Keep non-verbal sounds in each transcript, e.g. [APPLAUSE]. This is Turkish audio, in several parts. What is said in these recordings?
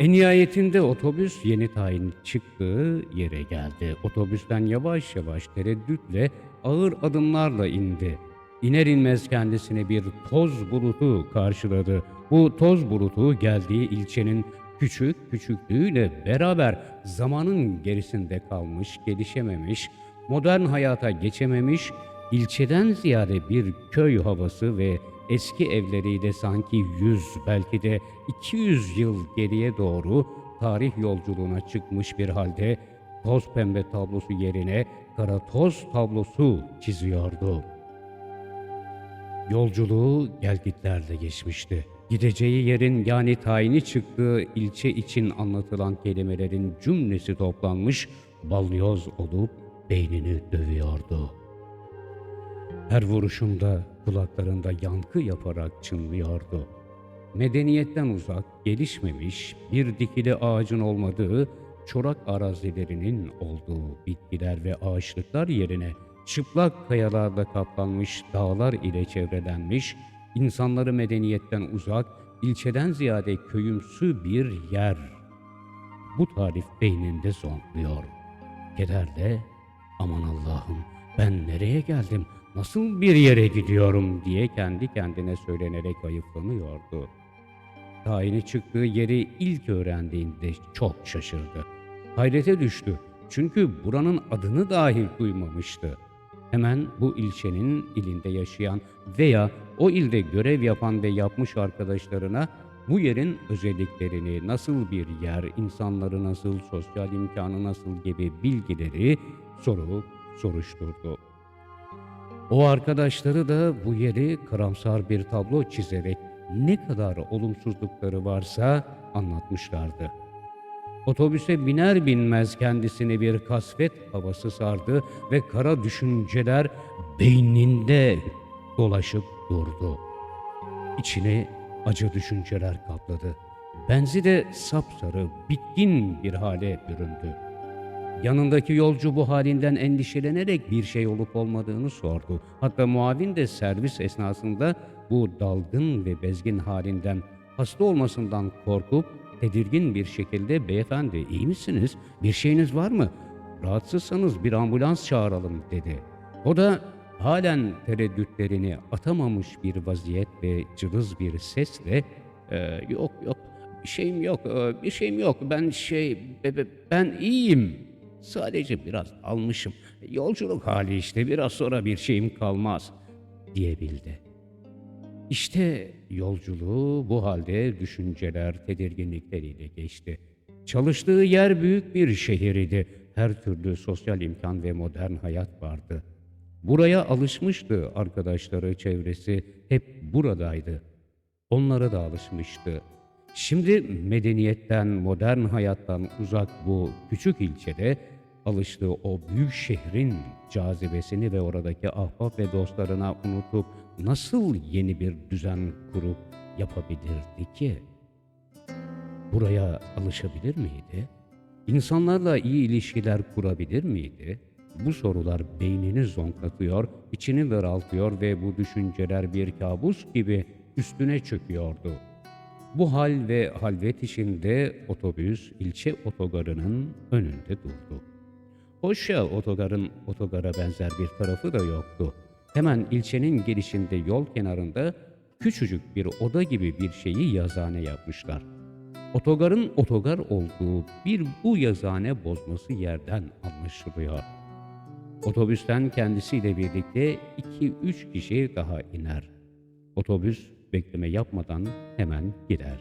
En nihayetinde otobüs yeni tayin çıktığı yere geldi. Otobüsten yavaş yavaş tereddütle ağır adımlarla indi. İner inmez kendisini bir toz bulutu karşıladı. Bu toz bulutu geldiği ilçenin küçük küçüklüğüyle beraber zamanın gerisinde kalmış, gelişememiş, modern hayata geçememiş, ilçeden ziyade bir köy havası ve eski evleriyle sanki 100 belki de 200 yıl geriye doğru tarih yolculuğuna çıkmış bir halde toz pembe tablosu yerine kara toz tablosu çiziyordu. Yolculuğu gelgitlerle geçmişti. Gideceği yerin yani tayini çıktığı ilçe için anlatılan kelimelerin cümlesi toplanmış, balyoz olup beynini dövüyordu. Her vuruşunda kulaklarında yankı yaparak çınlıyordu. Medeniyetten uzak, gelişmemiş, bir dikili ağacın olmadığı, çorak arazilerinin olduğu bitkiler ve ağaçlıklar yerine çıplak kayalarla kaplanmış dağlar ile çevrelenmiş, insanları medeniyetten uzak, ilçeden ziyade köyümsü bir yer. Bu tarif beyninde zonkluyor. Kederle aman Allah'ım ben nereye geldim, nasıl bir yere gidiyorum diye kendi kendine söylenerek hayıflanıyordu. Tayini çıktığı yeri ilk öğrendiğinde çok şaşırdı. Hayrete düştü çünkü buranın adını dahi duymamıştı. Hemen bu ilçenin ilinde yaşayan veya o ilde görev yapan ve yapmış arkadaşlarına bu yerin özelliklerini, nasıl bir yer, insanları nasıl, sosyal imkanı nasıl gibi bilgileri sorup soruşturdu. O arkadaşları da bu yeri karamsar bir tablo çizerek ne kadar olumsuzlukları varsa anlatmışlardı. Otobüse biner binmez kendisini bir kasvet havası sardı ve kara düşünceler beyninde dolaşıp durdu. İçini acı düşünceler kapladı. Benzi de sapsarı, bitkin bir hale büründü. Yanındaki yolcu bu halinden endişelenerek bir şey olup olmadığını sordu. Hatta muavin de servis esnasında bu dalgın ve bezgin halinden hasta olmasından korkup tedirgin bir şekilde beyefendi iyi misiniz? Bir şeyiniz var mı? Rahatsızsanız bir ambulans çağıralım dedi. O da halen tereddütlerini atamamış bir vaziyet ve cılız bir sesle "Ee, yok yok bir şeyim yok ee, bir şeyim yok ben şey be- be- ben iyiyim sadece biraz almışım yolculuk hali işte biraz sonra bir şeyim kalmaz diyebildi. İşte yolculuğu bu halde düşünceler, tedirginlikleriyle geçti. Çalıştığı yer büyük bir şehir idi. Her türlü sosyal imkan ve modern hayat vardı. Buraya alışmıştı arkadaşları, çevresi hep buradaydı. Onlara da alışmıştı. Şimdi medeniyetten, modern hayattan uzak bu küçük ilçede alıştığı o büyük şehrin cazibesini ve oradaki ahbap ve dostlarına unutup nasıl yeni bir düzen kurup yapabilirdi ki? Buraya alışabilir miydi? İnsanlarla iyi ilişkiler kurabilir miydi? Bu sorular beynini zonklatıyor, içini daraltıyor ve bu düşünceler bir kabus gibi üstüne çöküyordu. Bu hal ve halvet içinde otobüs ilçe otogarının önünde durdu. Hoş ya otogarın otogara benzer bir tarafı da yoktu. Hemen ilçenin girişinde yol kenarında küçücük bir oda gibi bir şeyi yazane yapmışlar. Otogarın otogar olduğu bir bu yazane bozması yerden anlaşılıyor. Otobüsten kendisiyle birlikte iki üç kişi daha iner. Otobüs bekleme yapmadan hemen gider.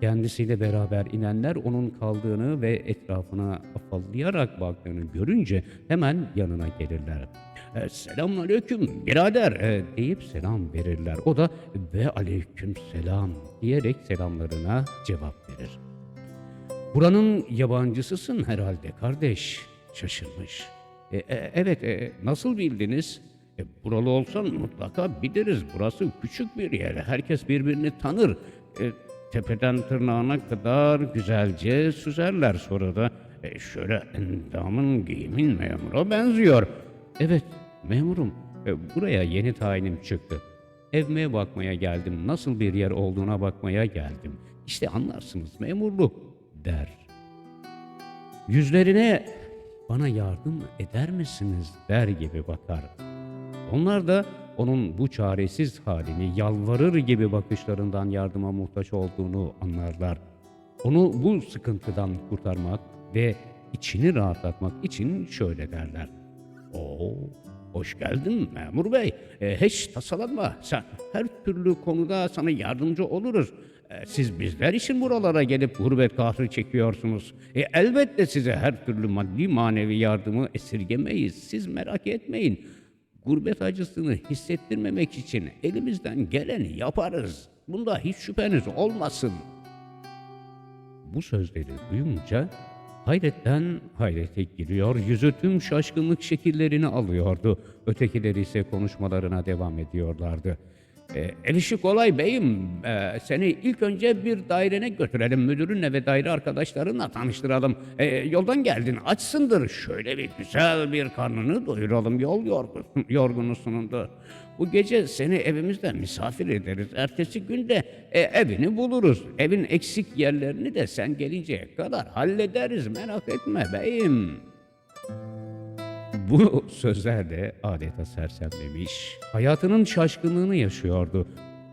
Kendisiyle beraber inenler onun kaldığını ve etrafına afallayarak baktığını görünce hemen yanına gelirler. E, Selamun aleyküm birader e, deyip selam verirler. O da ve aleyküm selam diyerek selamlarına cevap verir. Buranın yabancısısın herhalde kardeş. Şaşırmış. "E, e, evet, e, nasıl bildiniz? E, buralı olsan mutlaka biliriz. Burası küçük bir yer. Herkes birbirini tanır. E, tepeden tırnağına kadar güzelce süzerler. Sonra da e, şöyle endamın giyimin memura benziyor. Evet, memurum. E, buraya yeni tayinim çıktı. Evime bakmaya geldim. Nasıl bir yer olduğuna bakmaya geldim. işte anlarsınız memurluk der. Yüzlerine bana yardım eder misiniz der gibi bakar. Onlar da onun bu çaresiz halini yalvarır gibi bakışlarından yardıma muhtaç olduğunu anlarlar. Onu bu sıkıntıdan kurtarmak ve içini rahatlatmak için şöyle derler. Oo, hoş geldin memur bey. E, hiç tasalanma. Sen her türlü konuda sana yardımcı oluruz. E, siz bizler için buralara gelip gurbet kahrı çekiyorsunuz. E, elbette size her türlü maddi manevi yardımı esirgemeyiz. Siz merak etmeyin. Gurbet acısını hissettirmemek için elimizden geleni yaparız. Bunda hiç şüpheniz olmasın. Bu sözleri duyunca hayretten hayrete giriyor, yüzü tüm şaşkınlık şekillerini alıyordu. Ötekileri ise konuşmalarına devam ediyorlardı. E, el işi kolay beyim. E, seni ilk önce bir dairene götürelim. Müdürünle ve daire arkadaşlarınla tanıştıralım. E, yoldan geldin açsındır. Şöyle bir güzel bir karnını doyuralım. Yol yorgun. [LAUGHS] Bu gece seni evimizde misafir ederiz. Ertesi günde e, evini buluruz. Evin eksik yerlerini de sen gelinceye kadar hallederiz. Merak etme beyim. Bu sözlerle adeta sersemlemiş, hayatının şaşkınlığını yaşıyordu.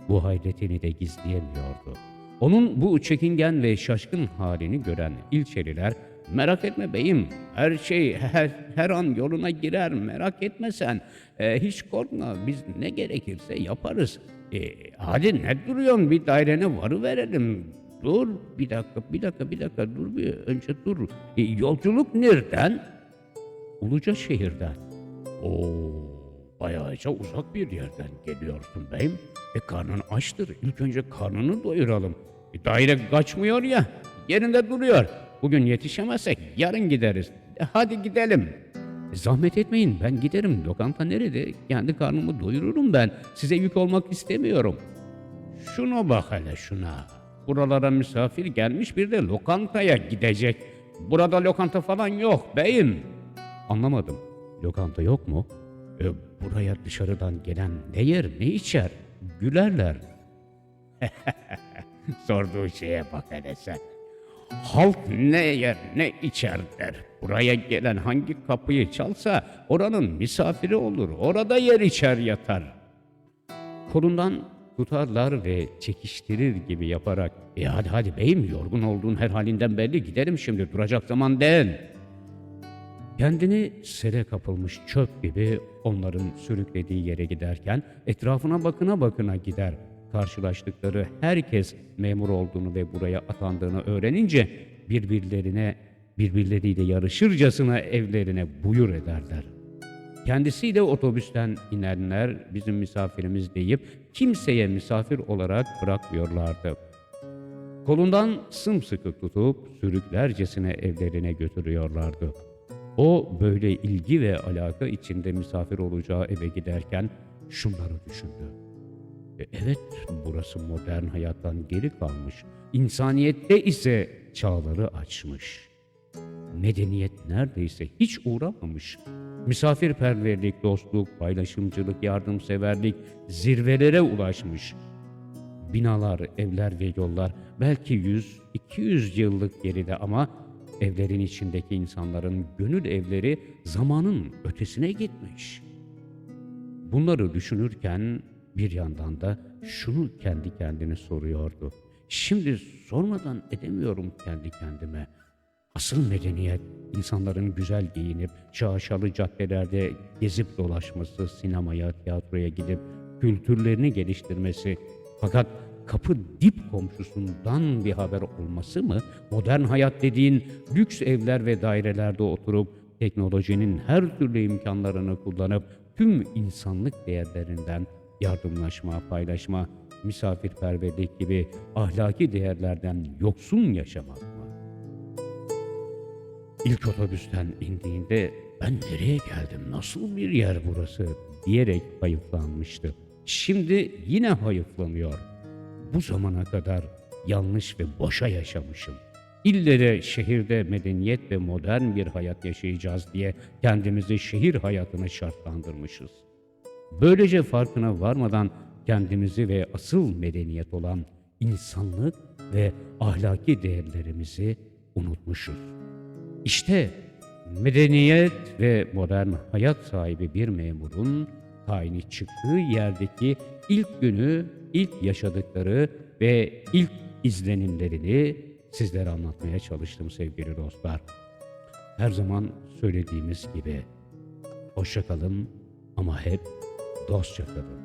Bu hayretini de gizleyemiyordu. Onun bu çekingen ve şaşkın halini gören ilçeliler, merak etme beyim, her şey her, her an yoluna girer, merak etme sen. Ee, hiç korkma, biz ne gerekirse yaparız. Ee, hadi ne duruyorsun, bir dairene varıverelim. Dur, bir dakika, bir dakika, bir dakika, dur bir, önce dur. Ee, yolculuk nereden? Uluca şehirden. Oo, bayağıca uzak bir yerden geliyorsun beyim. E karnın açtır. İlk önce karnını doyuralım. E, daire kaçmıyor ya, yerinde duruyor. Bugün yetişemezsek yarın gideriz. E, hadi gidelim. E, zahmet etmeyin, ben giderim. Lokanta nerede? Kendi karnımı doyururum ben. Size yük olmak istemiyorum. Şuna bak hele şuna. Buralara misafir gelmiş bir de lokantaya gidecek. Burada lokanta falan yok beyim. Anlamadım. Lokanta yok mu? E, buraya dışarıdan gelen ne yer ne içer? Gülerler. [LAUGHS] Sorduğu şeye bak hele sen. Halk ne yer ne içer der. Buraya gelen hangi kapıyı çalsa oranın misafiri olur. Orada yer içer yatar. Kolundan tutarlar ve çekiştirir gibi yaparak e hadi hadi beyim yorgun olduğun her halinden belli giderim şimdi duracak zaman değil. Kendini sere kapılmış çöp gibi onların sürüklediği yere giderken etrafına bakına bakına gider. Karşılaştıkları herkes memur olduğunu ve buraya atandığını öğrenince birbirlerine birbirleriyle yarışırcasına evlerine buyur ederler. Kendisiyle otobüsten inenler bizim misafirimiz deyip kimseye misafir olarak bırakmıyorlardı. Kolundan sımsıkı tutup sürüklercesine evlerine götürüyorlardı. O böyle ilgi ve alaka içinde misafir olacağı eve giderken şunları düşündü. E, evet burası modern hayattan geri kalmış. İnsaniyette ise çağları açmış. Medeniyet neredeyse hiç uğramamış. Misafirperverlik, dostluk, paylaşımcılık, yardımseverlik zirvelere ulaşmış. Binalar, evler ve yollar belki 100-200 yıllık geride ama evlerin içindeki insanların gönül evleri zamanın ötesine gitmiş. Bunları düşünürken bir yandan da şunu kendi kendine soruyordu. Şimdi sormadan edemiyorum kendi kendime. Asıl medeniyet insanların güzel giyinip şaşalı caddelerde gezip dolaşması, sinemaya, tiyatroya gidip kültürlerini geliştirmesi. Fakat kapı dip komşusundan bir haber olması mı? Modern hayat dediğin lüks evler ve dairelerde oturup teknolojinin her türlü imkanlarını kullanıp tüm insanlık değerlerinden yardımlaşma, paylaşma, misafirperverlik gibi ahlaki değerlerden yoksun yaşamak mı? İlk otobüsten indiğinde ben nereye geldim, nasıl bir yer burası diyerek hayıflanmıştı. Şimdi yine hayıflanıyor. Bu zamana kadar yanlış ve boşa yaşamışım. İlle de şehirde medeniyet ve modern bir hayat yaşayacağız diye kendimizi şehir hayatına şartlandırmışız. Böylece farkına varmadan kendimizi ve asıl medeniyet olan insanlık ve ahlaki değerlerimizi unutmuşuz. İşte medeniyet ve modern hayat sahibi bir memurun tayini çıktığı yerdeki ilk günü, ilk yaşadıkları ve ilk izlenimlerini sizlere anlatmaya çalıştım sevgili dostlar. Her zaman söylediğimiz gibi hoşça kalın ama hep dostça kalın.